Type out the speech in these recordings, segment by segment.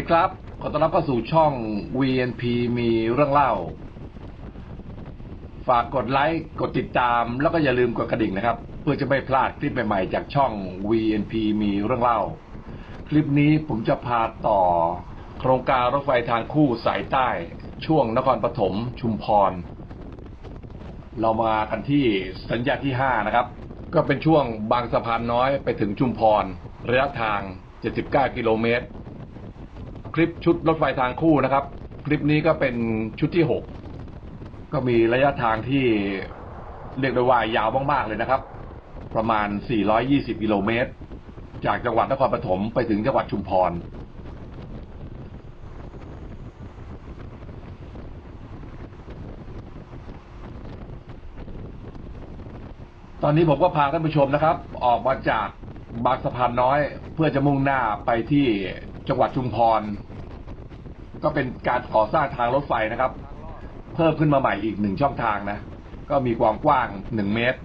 วัสดีครับ ขอต้อนรับเข้าสู่ช่อง VNP มีเรื่องเล่า ฝากกดไลค์ กดติดตาม แล้วก็อย่าลืมกดกระดิ่งนะครับ เพื่อจะไม่พลาดคลิปใหม่ๆ จากช่อง VNP มีเรื่องเล่า คลิปนี้ผมจะพาต่อ โครงการรถไฟทางคู่สายใต้ ช่วงนครปฐมชุมพร เรามากันที่สัญญาที่ 5 นะครับ ก็เป็นช่วงบางสะพานน้อยไปถึงชุมพรระยะทาง 79 กิโลเมตร คลิปชุดรถไฟทางคู่นะครับ คลิปนี้ก็เป็นชุดที่6ก็มีระยะทางที่เรียกได้ว่ายาวมากๆเลยนะครับ ประมาณ 420 กิโลเมตร จากจังหวัดนครปฐมไปถึงจังหวัดชุมพรตอนนี้ผมก็พาท่านผู้ชมนะครับ ออกมาจากบางสะพานน้อย เพื่อจะมุ่งหน้าไปที่จังหวัดชุมพร ก็เป็นการก่อสร้างทางรถไฟนะครับ เพิ่มขึ้นมาใหม่อีกหนึ่งช่องทางนะ ก็มีความกว้างหนึ่งเมตร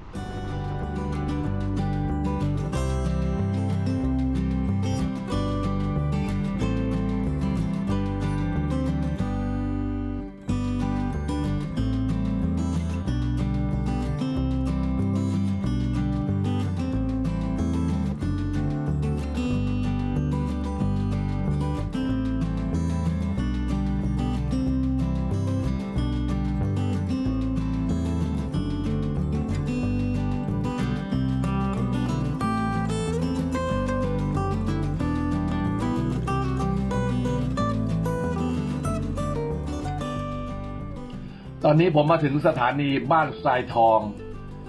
ตอนนี้ผมมาถึงสถานีบ้านทรายทอง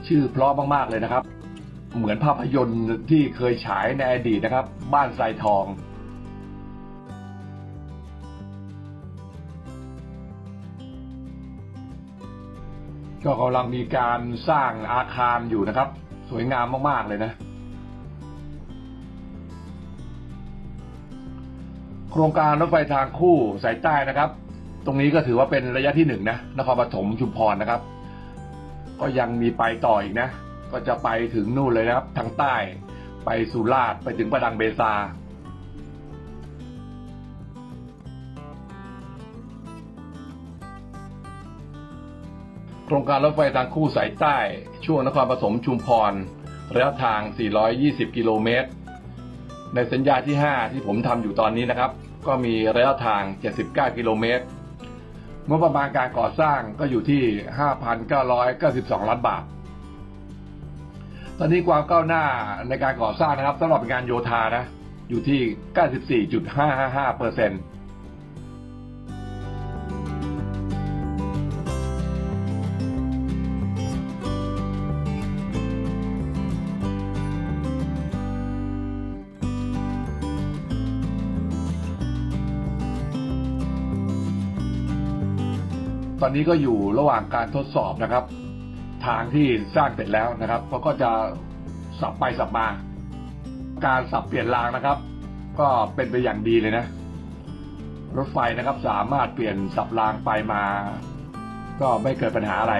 ชื่อเพราะมากๆเลยนะครับ เหมือนภาพยนตร์ที่เคยฉายในอดีตนะครับ บ้านทรายทองก็กำลังมีการสร้างอาคารอยู่นะครับ สวยงามมาก ๆ เลยนะ โครงการรถไฟทางคู่สายใต้นะครับ ตรงนี้ก็ถือว่าเป็นระยะที่หนึ่งนะนครปฐมชุมพรนะครับ ก็ยังมีไปต่ออีกนะ ก็จะไปถึงนู่นเลยนะครับทางใต้ไปสุราษฎร์ไปถึงประดังเบซาโครงการรถไฟทางคู่สายใต้ ช่วงนครปฐมชุมพรระยะทาง 420 กิโลเมตร ในสัญญาที่ 5 ที่ผมทำอยู่ตอนนี้นะครับ ก็มีระยะทาง 79 กิโลเมตร งบประมาณการก่อสร้างก็อยู่ที่ 5,992 ล้านบาท ตอนนี้ความก้าวหน้าในการก่อสร้างนะครับสำหรับงานโยธานะ อยู่ที่ 94.555เปอร์เซ็นต์ ตอนนี้ก็อยู่ระหว่างการทดสอบนะครับ ทางที่สร้างเสร็จแล้วนะครับเขาก็จะสับไปสับมา การสับเปลี่ยนรางนะครับ ก็เป็นไปอย่างดีเลยนะ รถไฟนะครับสามารถเปลี่ยนสับรางไปมา ก็ไม่เกิดปัญหาอะไร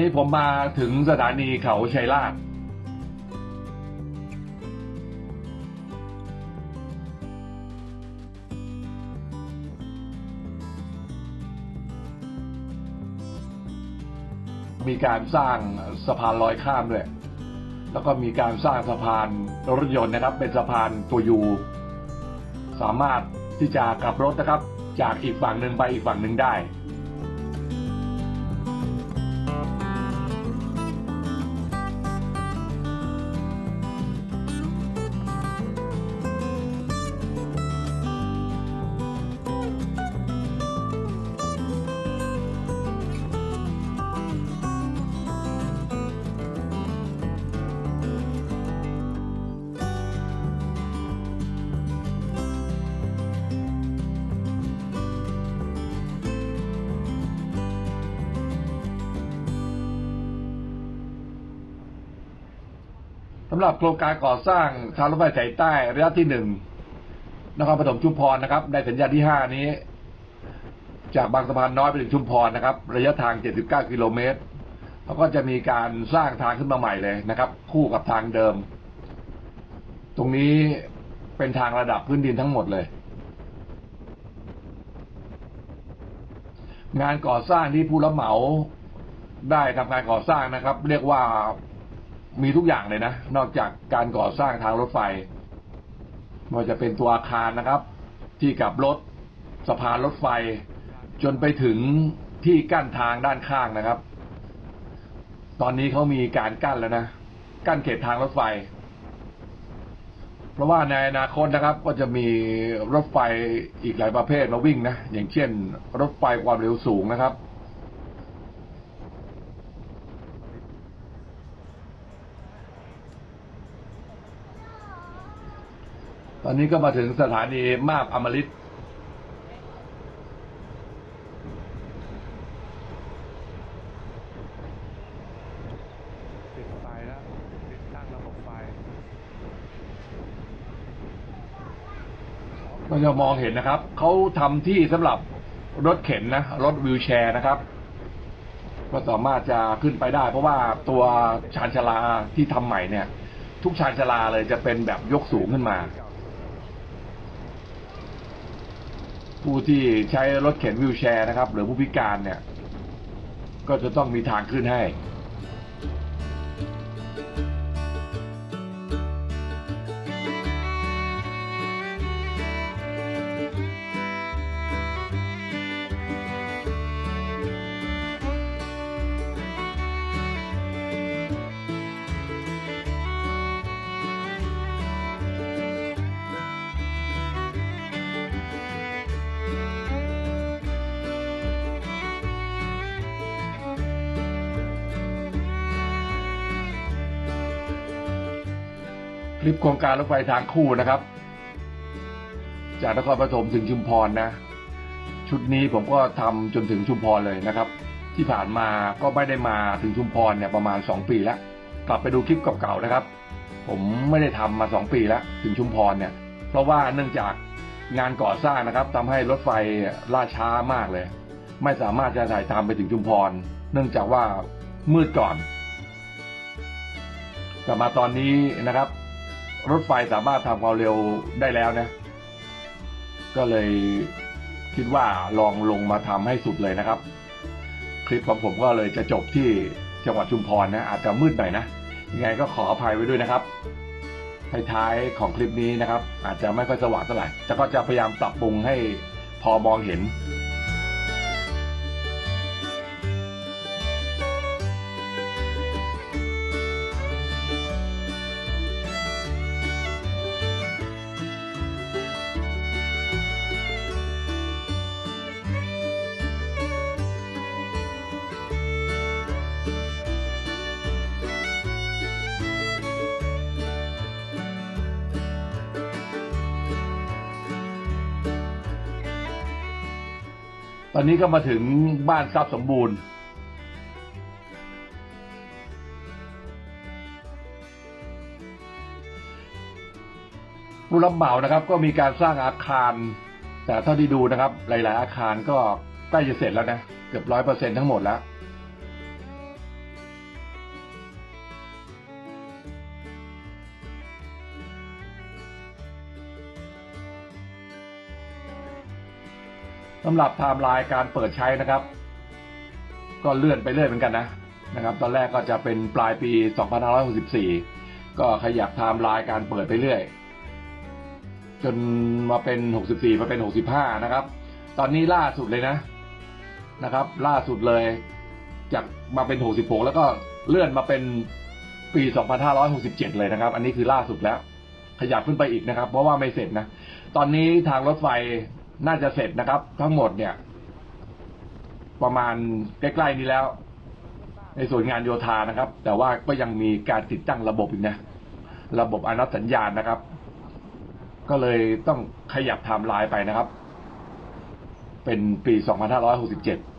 นี้ผมมาถึงสถานีเขาชัยราชมีการสร้างสะพานลอยข้ามด้วย แล้วก็มีการสร้างสะพานรถยนต์นะครับ เป็นสะพานตัวยูสามารถที่จะกลับรถนะครับ จากอีกฝั่งหนึ่งไปอีกฝั่งหนึ่งได้ โครงการก่อสร้างทางรถไฟสายใต้ระยะที่หนึ่งนครปฐมชุมพรนะครับ ในสัญญาที่ห้านี้ จากบางสะพานน้อยไปถึงชุมพรนะครับ ระยะทาง 79 กิโลเมตรเขาก็จะมีการสร้างทางขึ้นมาใหม่เลยนะครับ คู่กับทางเดิม ตรงนี้เป็นทางระดับพื้นดินทั้งหมดเลย งานก่อสร้างที่ผู้รับเหมาได้ทำการก่อสร้างนะครับ เรียกว่า มีทุกอย่างเลยนะ นอกจากการก่อสร้างทางรถไฟไม่ว่าจะเป็นตัวอาคารนะครับ ที่กลับรถสะพานรถไฟ จนไปถึงที่กั้นทางด้านข้างนะครับ ตอนนี้เขามีการกั้นแล้วนะ กั้นเขตทางรถไฟ เพราะว่าในอนาคตนะครับ ก็จะมีรถไฟอีกหลายประเภทมาวิ่งนะ อย่างเช่น รถไฟความเร็วสูงนะครับ อนนี้ก็มาถึงสถานีมาบอมฤตติดไฟแล้วติดตั้งระบบไฟก็จะมองเห็นนะครับ เขาทำที่สำหรับรถเข็นนะ รถวิวแชร์นะครับ ก็สามารถจะขึ้นไปได้ เพราะว่าตัวชานชาลาที่ทำใหม่เนี่ย ทุกชานชาลาเลยจะเป็นแบบยกสูงขึ้นมา ผู้ที่ใช้รถเข็นวิวแชร์นะครับ หรือผู้พิการเนี่ย ก็จะต้องมีทางขึ้นให้ ลิปโครงการรถไฟทางคู่นะครับ จากนครปฐมถึงชุมพรนะ ชุดนี้ผมก็ทำจนถึงชุมพรเลยนะครับ ที่ผ่านมาก็ไม่ได้มาถึงชุมพรเนี่ยประมาณ 2 ปีแล้วกลับไปดูคลิปเก่าๆนะครับ ผมไม่ได้ทำมา 2 ปีแล้วถึงชุมพรเนี่ย เพราะว่าเนื่องจากงานก่อสร้างนะครับทำให้รถไฟล่าช้ามากเลย ไม่สามารถจะถ่ายทำไปถึงชุมพร เนื่องจากว่ามืดก่อนแต่มาตอนนี้นะครับ รถไฟสามารถทำความเร็วได้แล้วนะ ก็เลยคิดว่าลองลงมาทำให้สุดเลยนะครับ คลิปของผมก็เลยจะจบที่จังหวัดชุมพรนะอาจจะมืดหน่อยนะยังไงก็ขออภัยไว้ด้วยนะครับท้ายๆของคลิปนี้นะครับ อาจจะไม่ค่อยสว่างเท่าไหร่แต่ก็จะพยายามปรับปรุงให้พอมองเห็น อนนี้ก็มาถึงบ้านทรัพย์สมบูรณ์ ผู้รับเหมานะครับก็มีการสร้างอาคาร แต่เท่าที่ดูนะครับ หลาย ๆ อาคารก็ใกล้จะเสร็จแล้วนะ เกือบร้อยเปอร์เซ็นทั้งหมดแล้ว สำหรับไทม์ไลน์การเปิดใช้นะครับ ก็เลื่อนไปเรื่อยเหมือนกันนะนะครับ ตอนแรกก็จะเป็นปลายปี 2564 ก็ขยับไทม์ไลน์การเปิดไปเรื่อย จนมาเป็น 64 มาเป็น 65 นะครับ ตอนนี้ล่าสุดเลยนะนะครับ ล่าสุดเลยจากมาเป็น 66 แล้วก็เลื่อนมาเป็นปี 2567 เลยนะครับ อันนี้คือล่าสุดแล้ว ขยับขึ้นไปอีกนะครับ เพราะว่าไม่เสร็จนะ ตอนนี้ทางรถไฟ น่าจะเสร็จนะครับ ทั้งหมดเนี่ย ประมาณใกล้ๆนี้แล้ว ในส่วนงานโยธานะครับ แต่ว่าก็ยังมีการติดตั้งระบบอีกนะ ระบบอนัตสัญญาณนะครับ ก็เลยต้องขยับไทม์ไลน์ไปนะครับ เป็นปี 2567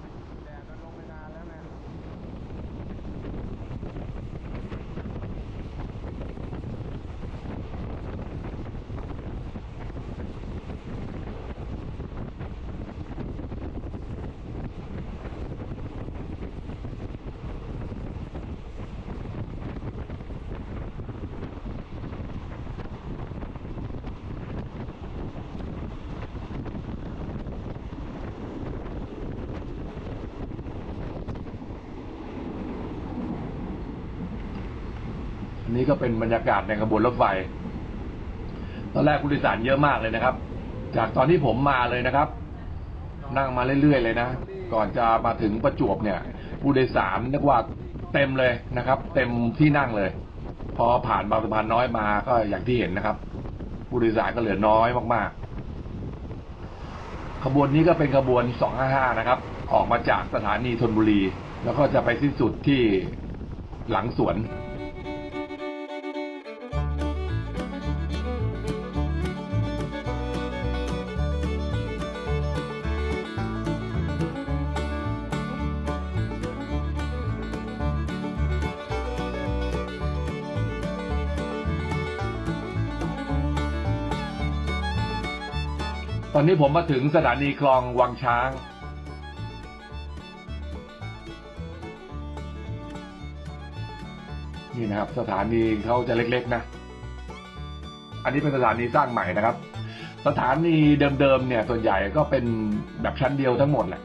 นี่ ก็เป็นบรรยากาศในขบวนรถไฟ ตอนแรกผู้โดยสารเยอะมากเลยนะครับ จากตอนที่ผมมาเลยนะครับ นั่งมาเรื่อยๆเลยนะ ก่อนจะมาถึงประจวบเนี่ย ผู้โดยสารนึกว่าเต็มเลยนะครับ เต็มที่นั่งเลย พอผ่านบางสะพานน้อยมาก็อย่างที่เห็นนะครับ ผู้โดยสารก็เหลือน้อยมากๆ ขบวนนี้ก็เป็นขบวน 255 นะครับ ออกมาจากสถานีธนบุรี แล้วก็จะไปสิ้นสุดที่หลังสวน อนนี้ผมมาถึงสถานีคลองวังช้าง นี่นะครับสถานีเขาจะเล็ก ๆ นะ อันนี้เป็นสถานีสร้างใหม่นะครับ สถานีเดิมๆเนี่ยส่วนใหญ่ก็เป็นแบบชั้นเดียวทั้งหมดแหละ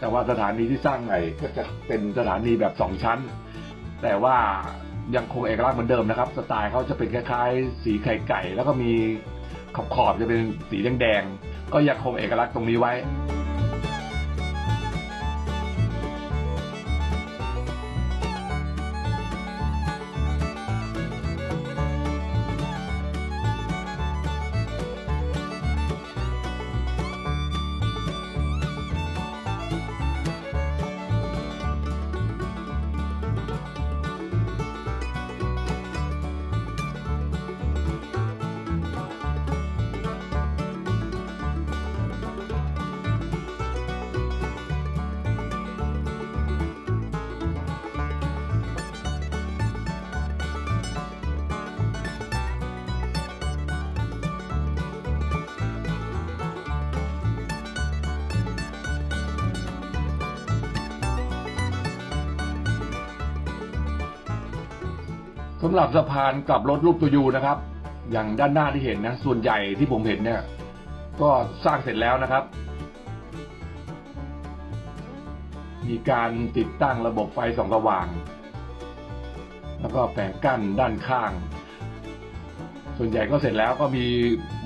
แต่ว่าสถานีที่สร้างใหม่ก็จะเป็นสถานีแบบสองชั้น แต่ว่ายังคงเอกลักษณ์เหมือนเดิมนะครับ สไตล์เขาจะเป็นคล้ายๆ สีไข่ไก่ แล้วก็มี ขอบขอบๆจะเป็นสีแดงๆก็ยังคงเอกลักษณ์ตรงนี้ไว้ สำหรับสะพานกลับรถรูปตัวยูนะครับ อย่างด้านหน้าที่เห็นนะ ส่วนใหญ่ที่ผมเห็นเนี่ย ก็สร้างเสร็จแล้วนะครับ มีการติดตั้งระบบไฟส่องสว่าง แล้วก็แผงกั้นด้านข้าง ส่วนใหญ่ก็เสร็จแล้วก็มี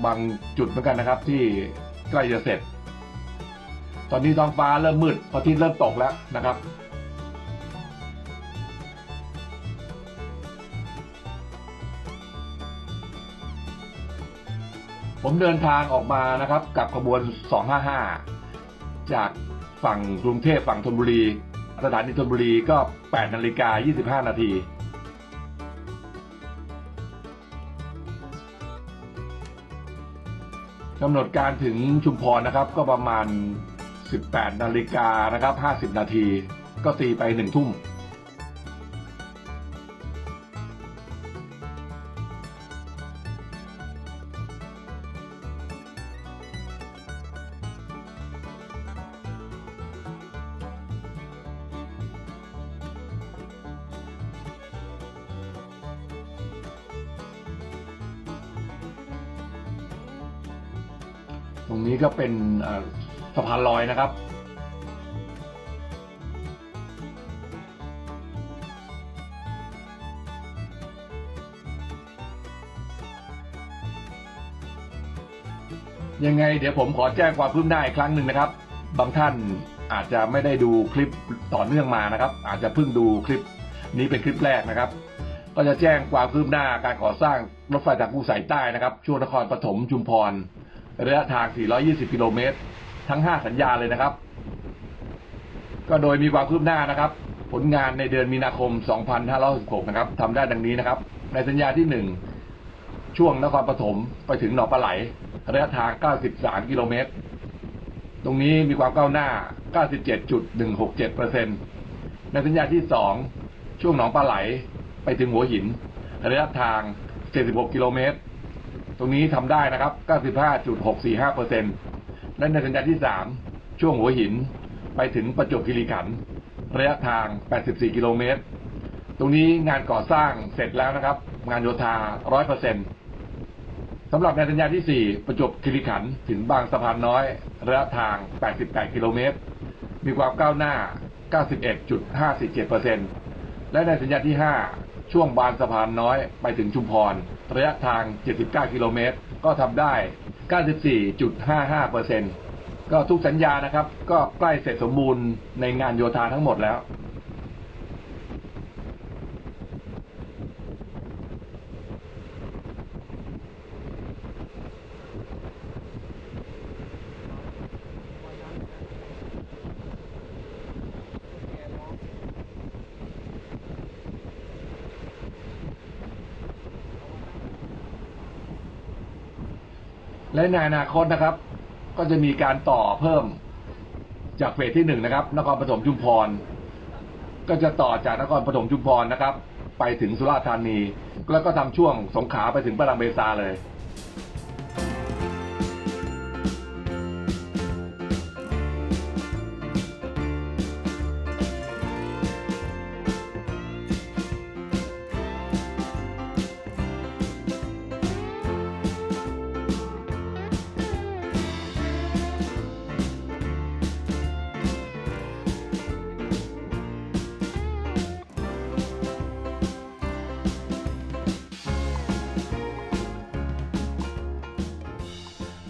บางจุดเหมือนกันนะครับ ที่ใกล้จะเสร็จ ตอนนี้ท้องฟ้าเริ่มมืดพระอาทิตย์เริ่มตกแล้วนะครับ ผมเดินทางออกมานะครับ กับขบวน 255 จากฝั่งกรุงเทพฝั่งธนบุรี สถานีธนบุรีก็ 8 นาฬิกา 25 นาทีกำหนดการถึงชุมพรนะครับ ก็ประมาณ 18 นาฬิกานะครับ 50 นาที ก็ตีไปหนึ่งทุ่ม ก็เป็นสะพานลอยนะครับยังไงเดี๋ยวผมขอแจ้งความคืบหน้าอีกครั้งหนึ่งนะครับ บางท่านอาจจะไม่ได้ดูคลิปต่อเนื่องมานะครับ อาจจะเพิ่งดูคลิปนี้เป็นคลิปแรกนะครับ ก็จะแจ้งความคืบหน้าการก่อสร้างรถไฟจากกู้สายใต้นะครับช่วงนครปฐมชุมพร ระยะทาง 420 กิโลเมตร ทั้ง 5 สัญญาเลยนะครับ ก็โดยมีความคืบหน้านะครับ ผลงานในเดือนมีนาคม 2566 นะครับทำได้ดังนี้นะครับ ในสัญญาที่ 1 ช่วงนครปฐมไปถึงหนองปลาไหล ระยะทาง 93 กิโลเมตร ตรงนี้มีความก้าวหน้า 97.167%ในสัญญาที่ 2 ช่วงหนองปลาไหลไปถึงหัวหิน ระยะทาง 76 กิโลเมตร ตรงนี้ทำได้นะครับ 95.645%และในสัญญาที่ 3 ช่วงหัวหินไปถึงประจวบคีรีขันธ์ระยะทาง 84 กิโลเมตร ตรงนี้งานก่อสร้างเสร็จแล้วนะครับ งานโยธา 100%สำหรับในสัญญาที่ 4 ประจวบคีรีขันธ์ถึงบางสะพานน้อย ระยะทาง 88 กิโลเมตร มีความก้าวหน้า 91.547%และในสัญญาที่ 5 ช่วงบานสะพานน้อยไปถึงชุมพร ระยะทาง 79 กิโลเมตร ก็ทำได้ 94.55%ก็ทุกสัญญานะครับ ก็ใกล้เสร็จสมบูรณ์ในงานโยธาทั้งหมดแล้ว และในอนาคตนะครับ ก็จะมีการต่อเพิ่มจากเฟสที่หนึ่งนะครับ นครปฐมชุมพร ก็จะต่อจากนครปฐมชุมพรนะครับ ไปถึงสุราษฎร์ธานี แล้วก็ทำช่วงสงขลาไปถึงปะรังเบซาเลย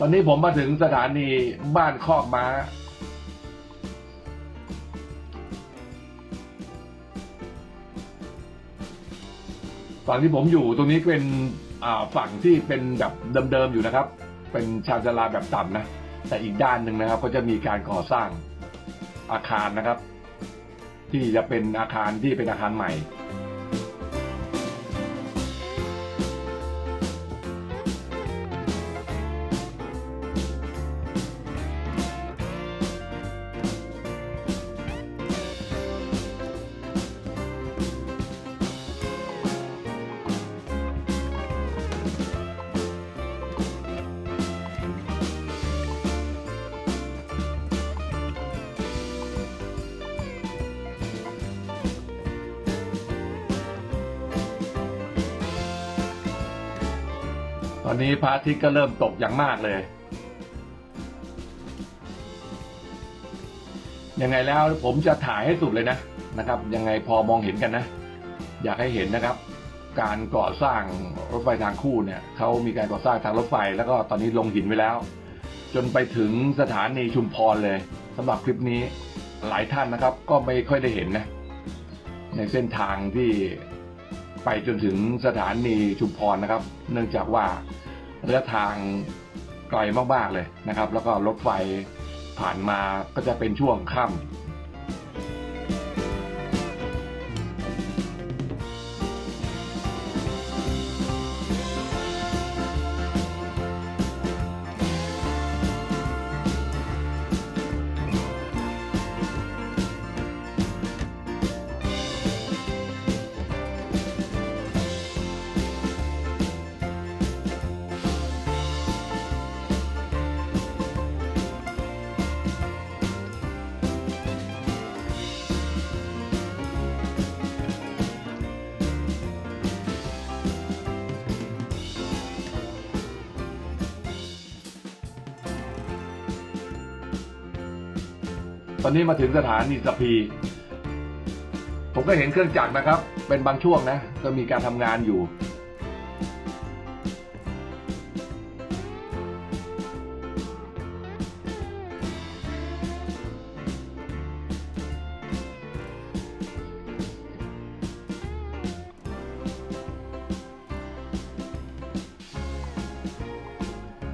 อนนี้ผมมาถึงสถานีบ้านคอกม้า ฝั่งที่ผมอยู่ตรงนี้เป็นฝั่งที่เป็นแบบเดิมๆอยู่นะครับ เป็นชานชาลาแบบต่ำนะ แต่อีกด้านหนึ่งนะครับ ก็จะมีการก่อสร้างอาคารนะครับ ที่จะเป็นอาคารที่เป็นอาคารใหม่ ตอนนี้พระอาทิตย์ก็เริ่มตกอย่างมากเลย ยังไงแล้วผมจะถ่ายให้สุดเลยนะนะครับ ยังไงพอมองเห็นกันนะ อยากให้เห็นนะครับ การก่อสร้างรถไฟทางคู่เนี่ยเขามีการก่อสร้างทางรถไฟ แล้วก็ตอนนี้ลงหินไว้แล้ว จนไปถึงสถานีชุมพรเลยสำหรับคลิปนี้หลายท่านนะครับ ก็ไม่ค่อยได้เห็นนะในเส้นทางที่ ไปจนถึงสถานีชุมพรนะครับ เนื่องจากว่าระยะทางไกลมากๆเลยนะครับ แล้วก็รถไฟผ่านมาก็จะเป็นช่วงค่ำ อนนี้มาถึงสถานีสพี ผมก็เห็นเครื่องจักรนะครับ เป็นบางช่วงนะ ก็มีการทำงานอยู่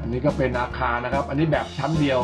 อันนี้ก็เป็นอาคารนะครับ อันนี้แบบชั้นเดียว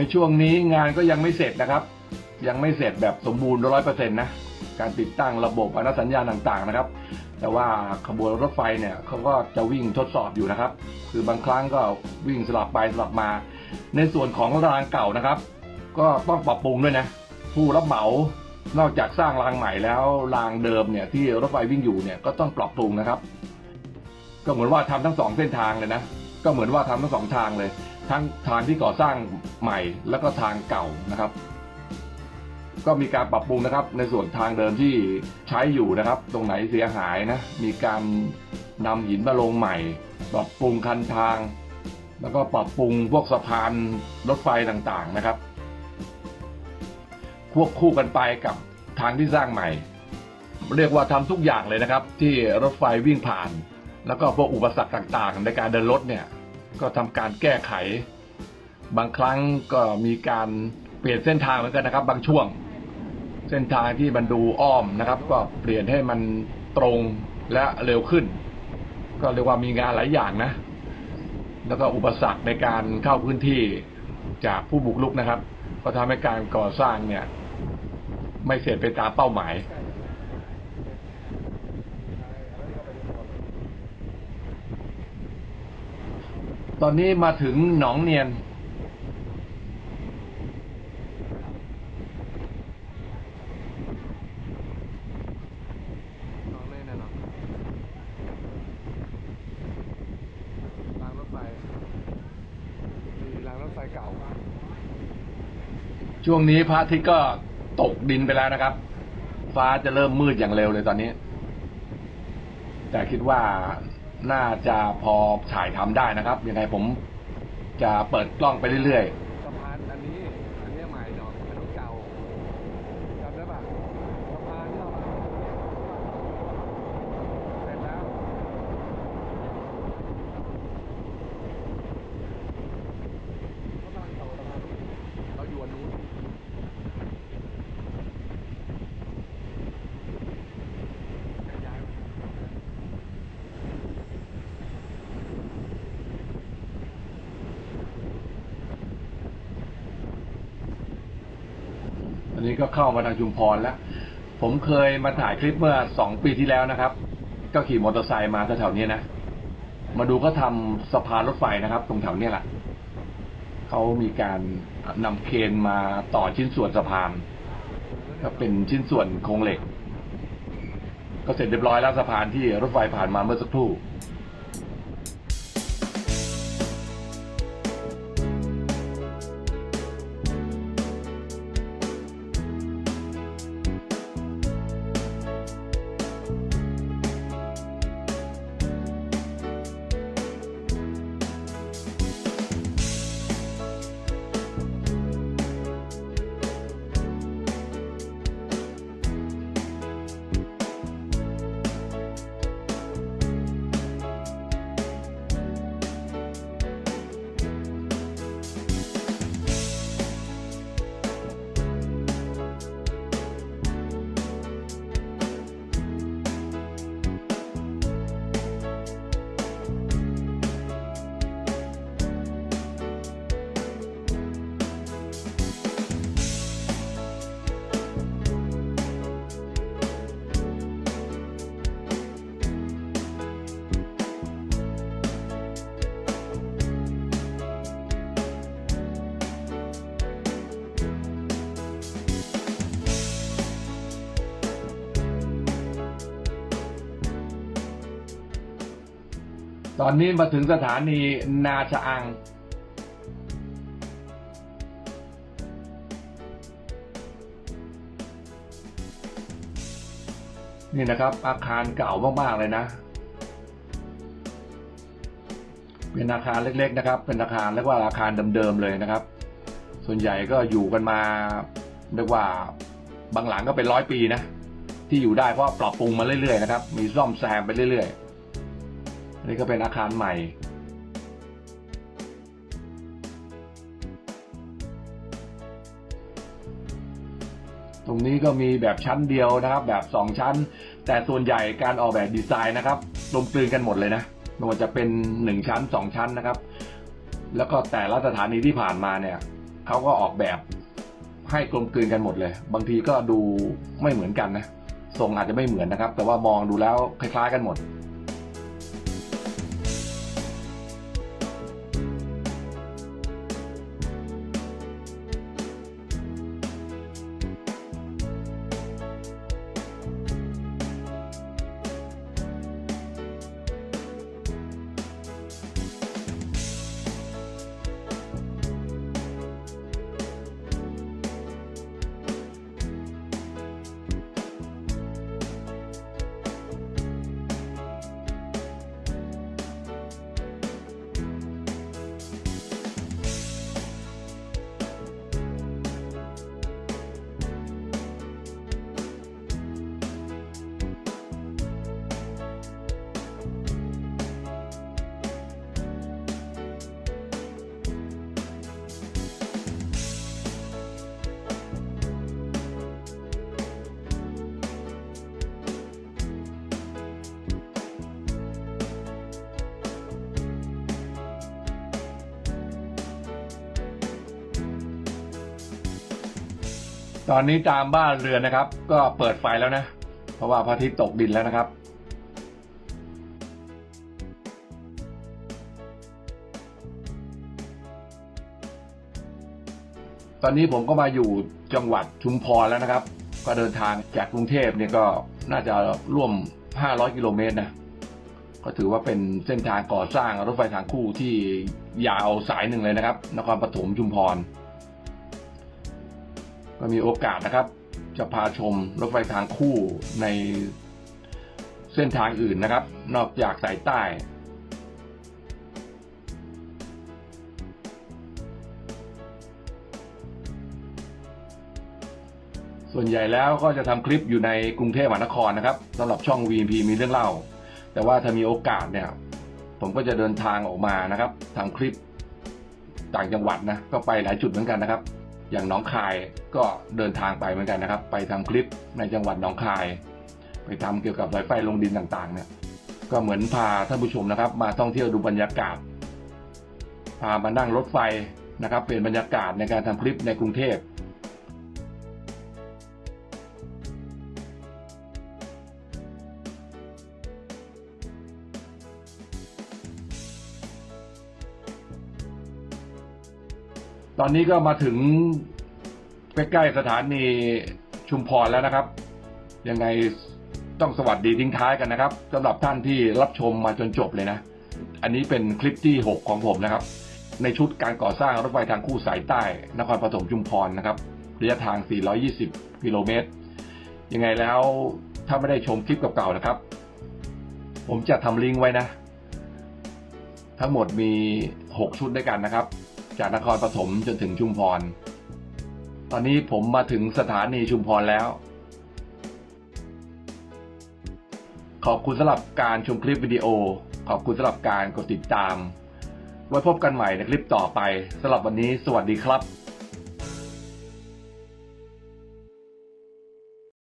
ในช่วงนี้งานก็ยังไม่เสร็จนะครับ ยังไม่เสร็จแบบสมบูรณ์ร้อยเปอร์เซ็นต์นะการติดตั้งระบบอนุสัญญาณต่างๆนะครับ แต่ว่าขบวนรถไฟเนี่ยเขาก็จะวิ่งทดสอบอยู่นะครับ คือบางครั้งก็วิ่งสลับไปสลับมา ในส่วนของรางเก่านะครับ ก็ต้องปรับปรุงด้วยนะ ผู้รับเหมานอกจากสร้างรางใหม่แล้วรางเดิมเนี่ยที่รถไฟวิ่งอยู่เนี่ยก็ต้องปรับปรุงนะครับ ก็เหมือนว่าทำทั้งสองเส้นทางเลยนะ ก็เหมือนว่าทำทั้งสองทางเลย ทั้งทางที่ก่อสร้างใหม่แล้วก็ทางเก่านะครับ ก็มีการปรับปรุงนะครับ ในส่วนทางเดิมที่ใช้อยู่นะครับ ตรงไหนเสียหายนะมีการนำหินมาลงใหม่ ปรับปรุงคันทาง แล้วก็ปรับปรุงพวกสะพานรถไฟต่างๆนะครับ ควบคู่กันไปกับทางที่สร้างใหม่ เรียกว่าทำทุกอย่างเลยนะครับ ที่รถไฟวิ่งผ่าน แล้วก็พวกอุปสรรคต่างๆ ในการเดินรถเนี่ย ก็ทำการแก้ไข บางครั้งก็มีการเปลี่ยนเส้นทางเหมือนกันนะครับ บางช่วง เส้นทางที่มันดูอ้อมนะครับ ก็เปลี่ยนให้มันตรงและเร็วขึ้น ก็เรียกว่ามีงานหลายอย่างนะ แล้วก็อุปสรรคในการเข้าพื้นที่จากผู้บุกรุกนะครับ ก็ทำให้การก่อสร้างเนี่ย ไม่เสร็จไปตามเป้าหมาย ตอนนี้มาถึงหนองเนียนน้องเล่นนะเนาะรางรถไฟมีรางรถไฟเก่าช่วงนี้พระอาทิตย์ก็ตกดินไปแล้วนะครับ ฟ้าจะเริ่มมืดอย่างเร็วเลยตอนนี้ แต่คิดว่า น่าจะพอถ่ายทำได้นะครับยังไงผมจะเปิดกล้องไปเรื่อย สะพานอันนี้ อันนี้ใหม่เนาะอันนี้เก่าจำได้ปะสะพานที่เรามาเสร็จแล้วเขากำลังต่อสะพานเราอยู่อันนู้นย้ายๆ ๆ อันนี้ ก็เข้ามาทางชุมพรแล้ว ผมเคยมาถ่ายคลิปเมื่อสองปีที่แล้วนะครับ ก็ขี่มอเตอร์ไซค์มาแถวๆนี้นะ มาดูก็ทำสะพานรถไฟนะครับ ตรงแถวเนี้ยแหละเขามีการนำเคนมาต่อชิ้นส่วนสะพานก็เป็นชิ้นส่วนโครงเหล็ก ก็เสร็จเรียบร้อยแล้วสะพานที่รถไฟผ่านมาเมื่อสักครู่ ตอนนี้มาถึงสถานีนาชะอัง นี่นะครับอาคารเก่ามาก ๆ เลยนะ เป็นอาคารเล็ก ๆ นะครับ เป็นอาคารเรียกว่าอาคารเดิม ๆ เลยนะครับ ส่วนใหญ่ก็อยู่กันมาเรียกว่าบางหลังก็เป็นร้อยปีนะ ที่อยู่ได้เพราะปรับปรุงมาเรื่อย ๆ นะครับ มีซ่อมแซมไปเรื่อย ๆ นนี้ก็เป็นอาคารใหม่ ตรงนี้ก็มีแบบชั้นเดียวนะครับ แบบสองชั้น แต่ส่วนใหญ่การออกแบบดีไซน์นะครับลงกลืนกันหมดเลยนะไม่ว่าจะเป็นหนึ่งชั้นสองชั้นนะครับ แล้วก็แต่ละสถานีที่ผ่านมาเนี่ยเขาก็ออกแบบให้กลมกลืนกันหมดเลย บางทีก็ดูไม่เหมือนกันนะทรงอาจจะไม่เหมือนนะครับ แต่ว่ามองดูแล้วคล้ายๆกันหมด ตอนนี้ตามบ้านเรือนนะครับ ก็เปิดไฟแล้วนะ เพราะว่าพระอาทิตย์ตกดินแล้วนะครับ ตอนนี้ผมก็มาอยู่จังหวัดชุมพรแล้วนะครับ ก็เดินทางจากกรุงเทพเนี่ยก็น่าจะร่วม 500 กิโลเมตรนะ ก็ถือว่าเป็นเส้นทางก่อสร้างรถไฟทางคู่ที่ยาวสายหนึ่งเลยนะครับ นครปฐมชุมพร ก็มีโอกาสนะครับ จะพาชมรถไฟทางคู่ในเส้นทางอื่นนะครับ นอกจากสายใต้ส่วนใหญ่แล้วก็จะทำคลิปอยู่ในกรุงเทพมหานครนะครับสำหรับช่อง VMP มีเรื่องเล่า แต่ว่าถ้ามีโอกาสเนี่ย ผมก็จะเดินทางออกมานะครับทำคลิปต่างจังหวัดนะ ก็ไปหลายจุดเหมือนกันนะครับ อย่างหนองคายก็เดินทางไปเหมือนกันนะครับ ไปทำคลิปในจังหวัดหนองคาย ไปทำเกี่ยวกับสายไฟลงดินต่างๆเนี่ยก็เหมือนพาท่านผู้ชมนะครับ มาท่องเที่ยวดูบรรยากาศ พามานั่งรถไฟนะครับ เป็นบรรยากาศในการทำคลิปในกรุงเทพ ตอนนี้ก็มาถึงใกล้ๆสถานีชุมพรแล้วนะครับ ยังไงต้องสวัสดีทิ้งท้ายกันนะครับสำหรับท่านที่รับชมมาจนจบเลยนะ อันนี้เป็นคลิปที่ 6 ของผมนะครับ ในชุดการก่อสร้างรถไฟทางคู่สายใต้ นครปฐมชุมพรนะครับระยะทาง 420 กิโลเมตร ยังไงแล้วถ้าไม่ได้ชมคลิปเก่าๆนะครับ ผมจะทำลิงก์ไว้นะ ทั้งหมดมี 6 ชุดด้วยกันนะครับ จากนครปฐมจนถึงชุมพร ตอนนี้ผมมาถึงสถานีชุมพรแล้ว ขอบคุณสำหรับการชมคลิปวิดีโอ ขอบคุณสำหรับการกดติดตาม ไว้พบกันใหม่ในคลิปต่อไปสำหรับวันนี้สวัสดีครับ